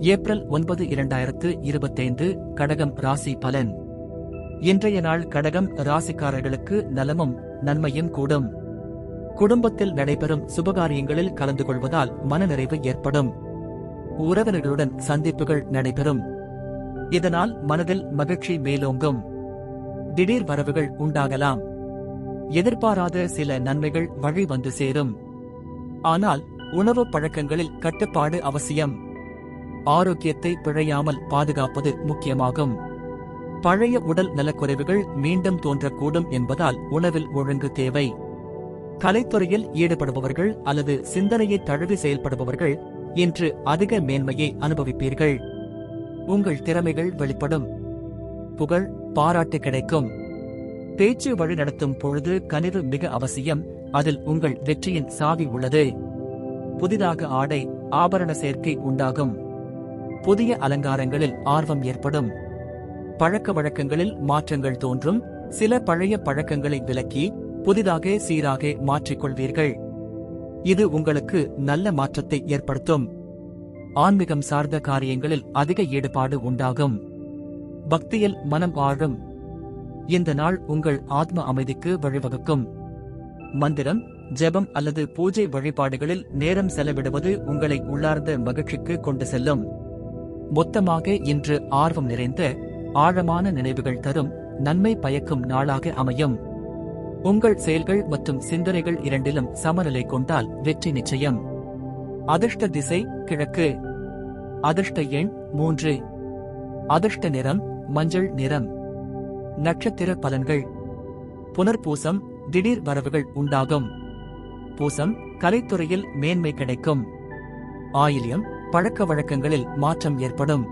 April ஒன்பது இரண்டாயிரத்து இருபத்தைந்து கடகம் ராசி பலன். இன்றைய நாள் கடகம் ராசிக்காரர்களுக்கு நலமும் நன்மையும் கூடும். குடும்பத்தில் நடைபெறும் சுபகாரியங்களில் கலந்து கொள்வதால் மனநிறைவு ஏற்படும். உறவினர்களுடன் சந்திப்புகள் நடைபெறும். இதனால் மனதில் மகிழ்ச்சி மேலோங்கும். திடீர் வரவுகள் உண்டாகலாம். எதிர்பாராத சில நன்மைகள் வழி வந்து சேரும். ஆனால் உணவு பழக்கங்களில் கட்டுப்பாடு அவசியம். ஆரோக்கியத்தை பிழையாமல் பாதுகாப்பது முக்கியமாகும். பழைய உடல் நலக்குறைவுகள் மீண்டும் தோன்றக்கூடும் என்பதால் உணவில் ஒழுங்கு தேவை. கலைத்துறையில் ஈடுபடுபவர்கள் அல்லது சிந்தனையை தழுவி செயல்படுபவர்கள் இன்று அதிக மேன்மையை அனுபவிப்பீர்கள். உங்கள் திறமைகள் வெளிப்படும். புகழ் பாராட்டு கிடைக்கும். பேச்சு வழி நடத்தும் பொழுது கனிவு மிக அவசியம். அதில் உங்கள் வெற்றியின் சாவி உள்ளது. புதிதாக ஆடை ஆபரண சேர்க்கை உண்டாகும். புதிய அலங்காரங்களில் ஆர்வம் ஏற்படும். பழக்க வழக்கங்களில் மாற்றங்கள் தோன்றும். சில பழைய பழக்கங்களை விலக்கி புதிதாக சீராக மாற்றிக்கொள்வீர்கள். இது உங்களுக்கு நல்ல மாற்றத்தை ஏற்படுத்தும். ஆன்மீகம் சார்ந்த காரியங்களில் அதிக ஈடுபாடு உண்டாகும். பக்தியில் மனம் வாழும். இந்த நாள் உங்கள் ஆத்ம அமைதிக்கு வழிவகுக்கும். மந்திரம் ஜெபம் அல்லது பூஜை வழிபாடுகளில் நேரம் செலவிடுவது உங்களை உள்ளார்ந்த மகிழ்ச்சிக்கு கொண்டு செல்லும். மொத்தமாக இன்று ஆர்வம் நிறைந்த ஆழமான நினைவுகள் தரும் நன்மை பயக்கும் நாளாக அமையும். உங்கள் செயல்கள் மற்றும் சிந்தனைகள் இரண்டிலும் சமநிலை கொண்டால் வெற்றி நிச்சயம். அதிர்ஷ்ட திசை கிழக்கு. அதிர்ஷ்ட எண் மூன்று. அதிர்ஷ்ட நிறம் மஞ்சள் நிறம். நட்சத்திர பலன்கள். புனர்பூசம் திடீர் வரவுகள் உண்டாகும். பூசம் கலைத்துறையில் மேன்மை கிடைக்கும். ஆயில்யம் பழக்க வழக்கங்களில் மாற்றம் ஏற்படும்.